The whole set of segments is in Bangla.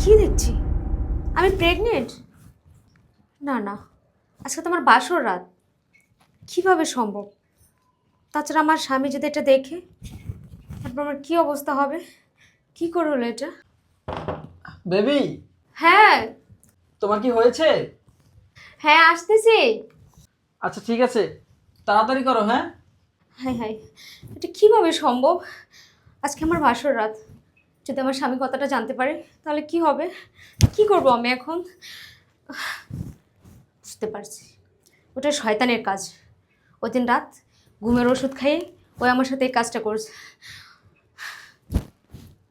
কি দেখছি? আমি প্রেগনেন্ট না না আজকে তো আমার বাসর রাত। কীভাবে সম্ভব? তাছাড়া আমার স্বামী যদি এটা দেখে তারপর আমার কি অবস্থা হবে? কি করে হলো এটা? বেবি! হ্যাঁ। তোমার কি হয়েছে? হ্যাঁ আসতেছি। আচ্ছা ঠিক আছে। তাড়াতাড়ি করো হ্যাঁ? হাই হাই এটা কীভাবে সম্ভব? আজকে আমার বাসর রাত। যদি আমার স্বামী কথাটা জানতে পারে তাহলে কি হবে? কি করব আমি এখন? বুঝতে পারছি। ওটা শয়তানের কাজ। ওই দিন রাত ঘুমের ওষুধ খাইয়ে ওই আমার সাথে এই কাজটা করছে।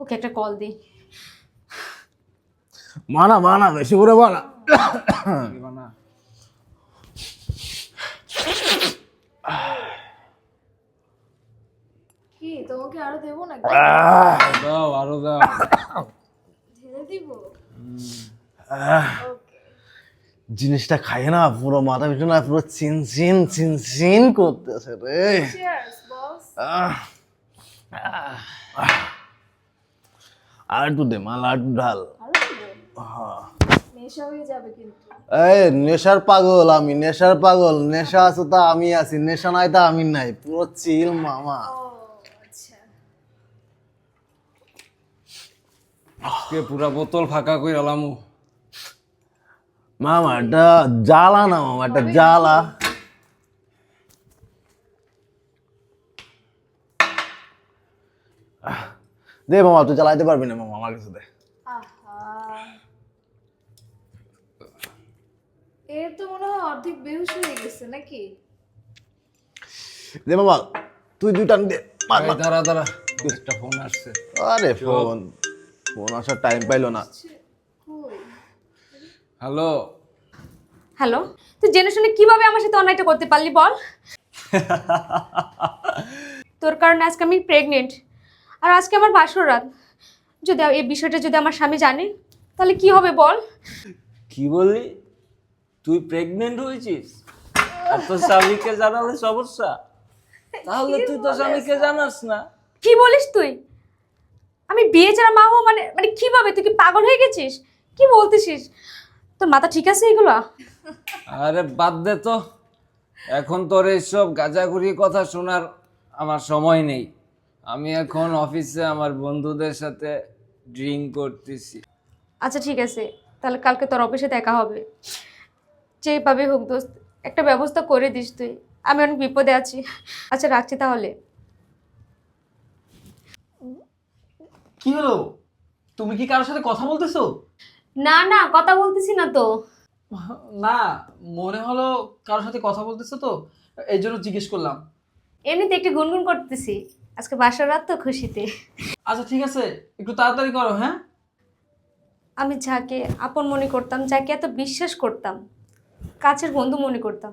ওকে একটা কল দিই। মানা মানা বেশি করে মানা। কি তোমাকে আরও দেবো না দাও আরও দাও। ঢেলে দিব? জিনিসটা খাই না পুরো মাথা পিছু না পুরো চিন চিন চিন চিন করতেছে রে। আর একটু দে মাল আর ঢাল। হয়ে। যাবে কিন্তু। এই নেশার পাগল আমি নেশার পাগল। নেশা আছে তা আমি আছি নেশা নাই তা আমি নাই। পুরো চিল মামা আচ্ছা আজকে পুরা বোতল ফাঁকা করে এলামু মামা এটা জ্বালা না মামা এটা জ্বালা। দে মামা তুই চালাইতে পারবি না মামা আমার কাছে দে। এর তো মনে হয় অর্ধেক বেহুশ হয়ে গেছে নাকি? দে মামা তুই দুই টান দে মার, এই মার। দাঁড়া দাঁড়া একটা ফোন আসছে। আরে ফোন ফোন আসার টাইম পাইলো না। হ্যালো। হ্যালো তুই জেনে শুনে কীভাবে আমার সাথে অন্যায়টা করতে পারলি বল? তোর কারণে আজকে আমি প্রেগনেন্ট আর আজকে আমার বাসর রাত। যদি এই বিষয়টা যদি আমার স্বামী জানে তাহলে কি হবে বল? কি বললি? তুই প্রেগনেন্ট হয়েছিস? আর তোর স্বামীকে জানালে সমস্যা? তাহলে তুই তোর স্বামীকে জানাস না। কি বলিস তুই? আমি বিয়ে ছাড়া মা হব মানে মানে কীভাবে? তুই কি পাগল হয়ে গেছিস? কি বলতেছিস? তোর মাথা ঠিক আছে এগুলো? আরে বাদ দে তো। এখন তোর এইসব গাঁজাগুড়ি কথা শোনার আমার সময় নেই। আমি এখন অফিসে আমার বন্ধুদের সাথে ড্রিঙ্ক করতেছি। আচ্ছা ঠিক আছে। তাহলে কালকে তোর অফিসে দেখা হবে। যেভাবে হোক দোস্ত একটা ব্যবস্থা করে দিস তুই। আমি অনেক বিপদে আছি। আচ্ছা রাখছি তাহলে। কি হলো? তুমি কি কারোর সাথে কথা বলতেছো? না না কথা বলতেছি না তো। না মনে হলো কারোর সাথে কথা বলতেছো তো এই জন্য জিজ্ঞেস করলাম। এমনিতে একটু গুনগুন করতেছি। আজকে বাসার রাত তো খুশিতে। আচ্ছা ঠিক আছে একটু তাড়াতাড়ি করো হ্যাঁ? আমি যাকে আপন মনে করতাম যাকে এত বিশ্বাস করতাম কাছের বন্ধু মনে করতাম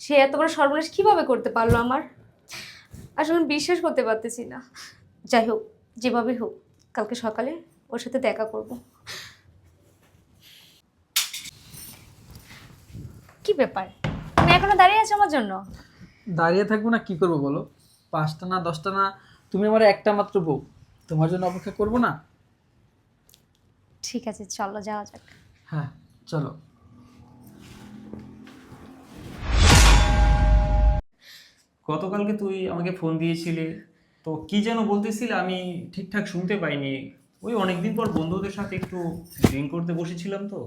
সে এত বড় সর্বনাশ কীভাবে করতে পারল আমার? আসলে বিশ্বাস করতে পারতেছি না। যাই হোক যেভাবে হোক। কালকে সকালে ওর সাথে দেখা করব। কি ব্যাপার? তুমি এখনও দাঁড়িয়ে আছো আমার জন্য? দাঁড়িয়ে থাকব না কি করব বলো? পাঁচটা না দশটা না তুমি আমার একটা মাত্র বউ। তোমার জন্য অপেক্ষা করব না? ঠিক আছে চলো যাওয়া যাক। হ্যাঁ চলো। গতকালকে তুই আমাকে ফোন দিয়েছিলি তো কি যেন বলতেছিলে আমি ঠিকঠাক শুনতে পাইনি। ওই অনেকদিন পর বন্ধুদের সাথে একটু ড্রিঙ্ক করতে বসেছিলাম তো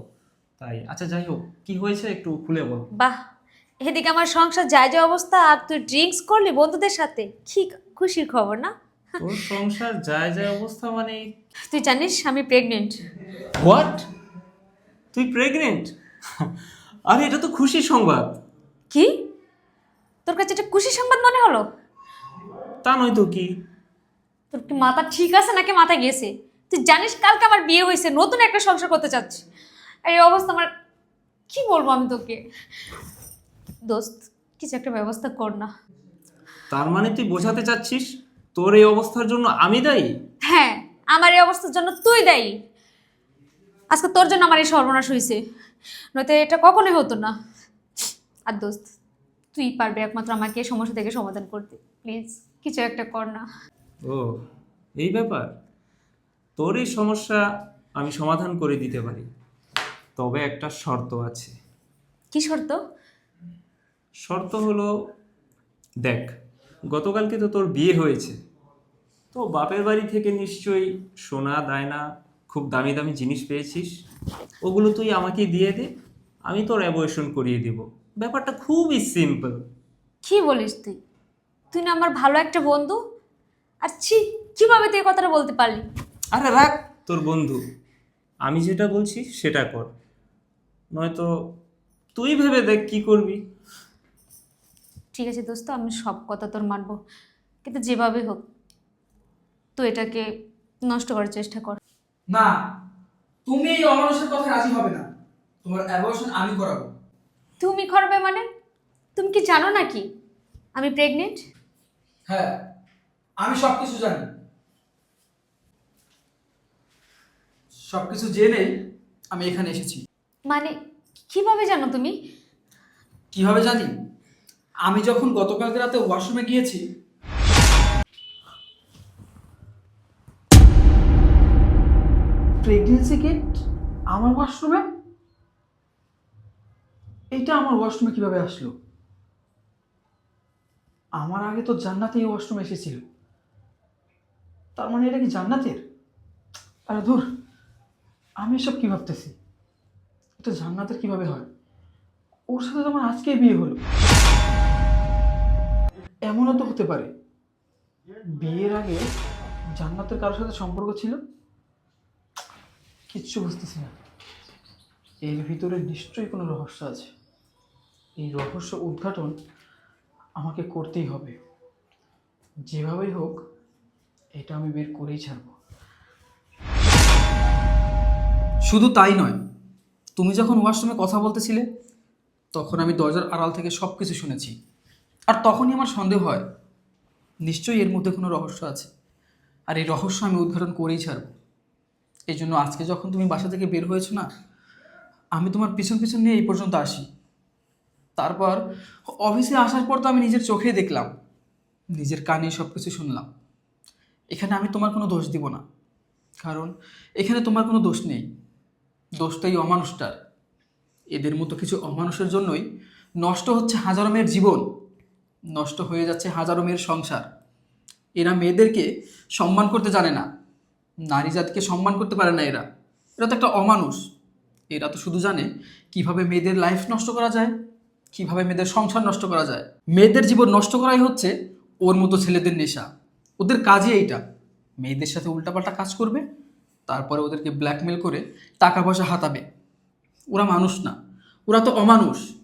তাই। আচ্ছা যাই হোক কি হয়েছে একটু খুলে বল। বাহ এদিকে আমার সংসার যায় যা অবস্থা আর তুই ড্রিঙ্কস করলি বন্ধুদের সাথে? কি খুশির খবর না? তোর সংসার যায় যায় অবস্থা মানে তুই জানিস আমি প্রেগনেন্ট হোয়াট তুই প্রেগনেন্ট আরে এটা তো খুশির সংবাদ। কি? তোর কাছে এটা খুশি সংবাদ মনে হলো? তা নয় তো কি? তোর কি মাথা ঠিক আছে নাকি মাথা গেছে? তুই জানিস কালকে আমার বিয়ে হয়েছে নতুন একটা সংসার করতে চাচ্ছি। আর এই অবস্থা আমার কি বলব আমি তোকে? দোস্ত কিছু একটা ব্যবস্থা কর না। তার মানে তুই বোঝাতে চাচ্ছিস তোর এই অবস্থার জন্য আমি দায়ী? হ্যাঁ আমার এই অবস্থার জন্য তুই দায়ী। আজকে তোর জন্য আমার এই সর্বনাশ হয়েছে। নয়তো এটা কখনোই হতো না। আর দোস্ত তুই পারবি একমাত্র আমাকে এই সমস্যা থেকে সমাধান করতে প্লিজ। কিছু একটা কর না। ও এই ব্যাপার? তোর এই সমস্যা আমি সমাধান করে দিতে পারি। তবে একটা শর্ত আছে। কি শর্ত? শর্ত হলো দেখ গতকালকে তো তোর বিয়ে হয়েছে। তো বাপের বাড়ি থেকে নিশ্চয়ই সোনা দায়না খুব দামি দামি জিনিস পেয়েছিস। ওগুলো তুই আমাকে দিয়ে দে আমি তোর অ্যাবয়েশন করিয়ে দেব। ব্যাপারটা খুবই সিম্পল কি বলিস তুই? তুই না আমার ভালো একটা বন্ধু? আর ছি কীভাবে তুই এই কথাটা বলতে পারলি? আরে রাখ তোর বন্ধু। আমি যেটা বলছি সেটা কর। নয়তো তুই ভেবে দেখ কি করবি। ঠিক আছে দোস্ত আমি সব কথা তোর মানবো। কিন্তু যেভাবে হোক তুই এটাকে নষ্ট করার চেষ্টা কর। না তুমি এই অমানুষের কথা রাজি হবে না। তোমার অ্যাবর্শন আমি করাবো। তুমি করবে মানে? তুমি কি জানো নাকি আমি প্রেগনেন্ট হ্যাঁ আমি সব কিছু জানি। সব কিছু জেনেই আমি এখানে এসেছি। মানে কীভাবে জানো তুমি? কীভাবে জানি? আমি যখন গতকালকে রাতে ওয়াশরুমে গিয়েছি প্রেগনেন্সি কিট আমার ওয়াশরুমে? এইটা আমার ওয়াশরুমে কীভাবে আসলো? আমার আগে তো জান্নাতে এই ওয়াশরুমে এসেছিল। তার মানে এটা কি জান্নাতের? আরে ধুর, আমি এসব কী ভাবতেছি? এটা জান্নাতের কীভাবে হয়? ওর সাথে তো আমার আজকেই বিয়ে হলো। এমনও তো হতে পারে। বিয়ের আগে জান্নাতের কারোর সাথে সম্পর্ক ছিল? কিচ্ছু বুঝতেছি না। এর ভিতরে নিশ্চয়ই কোনো রহস্য আছে। এই রহস্য উদ্ঘাটন আমাকে করতেই হবে। যেভাবেই হোক, এটা আমি বের করেই ছাড়ব। শুধু তাই নয়, তুমি যখন ওয়াশরুমে কথা বলতেছিলে, তখন আমি দরজার আড়াল থেকে সব কিছু শুনেছি। আর তখনই আমার সন্দেহ হয়, নিশ্চয়ই এর মধ্যে কোনো রহস্য আছে। আর এই রহস্য আমি উদ্ঘাটন করেই ছাড়ব। এই জন্য আজকে যখন তুমি বাসা থেকে বের হয়েছো না, আমি তোমার পিছন পিছন নিয়ে এই পর্যন্ত আসি। তারপর অফিসে আসার পর তো আমি নিজের চোখেই দেখলাম। নিজের কানে সব কিছু শুনলাম। এখানে আমি তোমার কোনো দোষ দিব না। কারণ এখানে তোমার কোনো দোষ নেই। দোষটা এই অমানুষটার। এদের মতো কিছু অমানুষের জন্যই নষ্ট হচ্ছে হাজারো মেয়ের জীবন। নষ্ট হয়ে যাচ্ছে হাজারো মেয়ের সংসার। এরা মেয়েদেরকে সম্মান করতে জানে না। নারী জাতিকে সম্মান করতে পারে না এরা। এরা তো একটা অমানুষ। এরা তো শুধু জানে কীভাবে মেয়েদের লাইফ নষ্ট করা যায়। কীভাবে মেয়েদের সংসার নষ্ট করা যায়? মেয়েদের জীবন নষ্ট করাই হচ্ছে ওর মতো ছেলেদের নেশা। ওদের কাজই এইটা। মেয়েদের সাথে উল্টাপাল্টা কাজ করবে, তারপরে ওদেরকে ব্ল্যাকমেল করে টাকা পয়সা হাতাবে। ওরা মানুষ না। ওরা তো অমানুষ।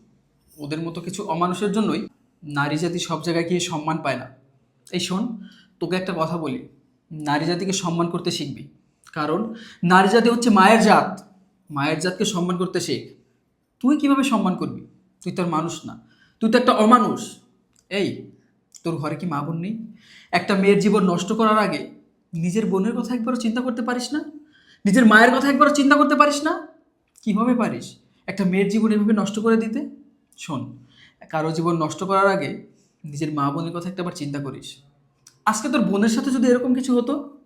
ওদের মতো কিছু অমানুষের জন্যই নারী জাতি সব জায়গায় গিয়ে সম্মান পায় না। এই শোন, তোকে একটা কথা বলি। নারী জাতিকে সম্মান করতে শিখবি। কারণ নারী জাতি হচ্ছে মায়ের জাত। মায়ের জাতকে সম্মান করতে শেখ। তুই কীভাবে সম্মান করবি? তুই তোর মানুষ না। তুই তো একটা অমানুষ। এই, তোর ঘরে কি মা বোন নেই? একটা মেয়ের জীবন নষ্ট করার আগে নিজের বোনের কথা একবারও চিন্তা করতে পারিস না? নিজের মায়ের কথা একবারও চিন্তা করতে পারিস না? কীভাবে পারিস একটা মেয়ের জীবন এভাবে নষ্ট করে দিতে? শোন, কারও জীবন নষ্ট করার আগে নিজের মা বোনের কথা একটাবার চিন্তা করিস। আজকে তোর বোনের সাথে যদি এরকম কিছু হতো,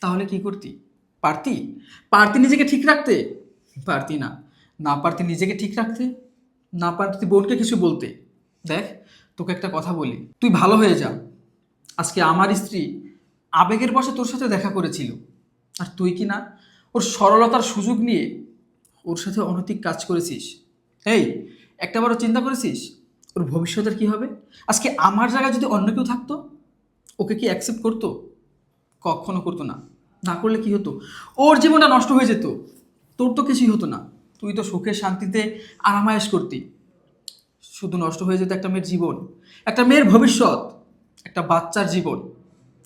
তাহলে কি করতি? পারতি? পারতি নিজেকে ঠিক রাখতে? পারতি না। না পারতি নিজেকে ঠিক রাখতে? না পারতি বোনকে কিছু বলতে। দেখ, তোকে একটা কথা বলি। তুই ভালো হয়ে যা। আজকে আমার স্ত্রী আবেগের বসে তোর সাথে দেখা করেছিল। আর তুই কি না? ওর সরলতার সুযোগ নিয়ে ওর সাথে অনৈতিক কাজ করেছিস। এই, একটা বড় চিন্তা করেছিস? ওর ভবিষ্যতের কি হবে? আজকে আমার জায়গায় যদি অন্য কেউ থাকতো, ওকে কি অ্যাকসেপ্ট করতো? কখনো করতো না। না করলে কি হতো? ওর জীবনটা নষ্ট হয়ে যেত। তোর তো কিছুই হতো না। তুই তো সুখে শান্তিতে আরামায়েশ করতি। শুধু নষ্ট হয়ে যেত একটা মেয়ের জীবন। একটা মেয়ের ভবিষ্যৎ। একটা বাচ্চার জীবন।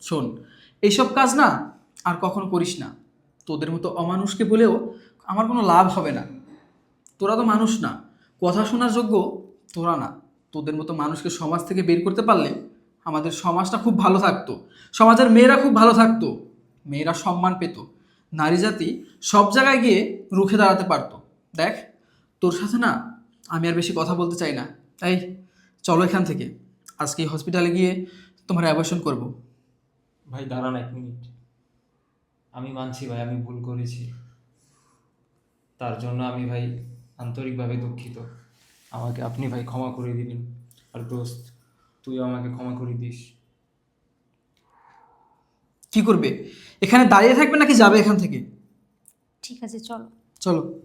শোন, এইসব কাজ না আর কখনো করিস না। তোদের মতো অমানুষকে বলেও আমার কোনো লাভ হবে না। তোরা তো মানুষ না। কথা শোনার যোগ্য তোরা না। তোদের মতো মানুষকে সমাজ থেকে বের করতে পারলে আমাদের সমাজটা খুব ভালো থাকতো। সমাজের মেয়েরা খুব ভালো থাকতো। মেয়েরা সম্মান পেত। নারী জাতি সব জায়গায় গিয়ে রুখে দাঁড়াতে পারতো। দেখ তোর সাথে না আমি আর বেশি কথা বলতে চাই না। তাই চলো এখান থেকে। আজকে হসপিটালে গিয়ে তোমার অ্যাবর্শন করব। ভাই দাঁড়ান এক মিনিট আমি মানছি ভাই আমি ভুল করেছি। তার জন্য আমি ভাই আন্তরিকভাবে দুঃখিত। আমাকে আপনি ভাই ক্ষমা করে দিবেন। আর দোস্ত তুইও আমাকে ক্ষমা করে দিস। কি করবে? এখানে দাঁড়িয়ে থাকবে নাকি যাবে এখান থেকে? ঠিক আছে চলো। চলো।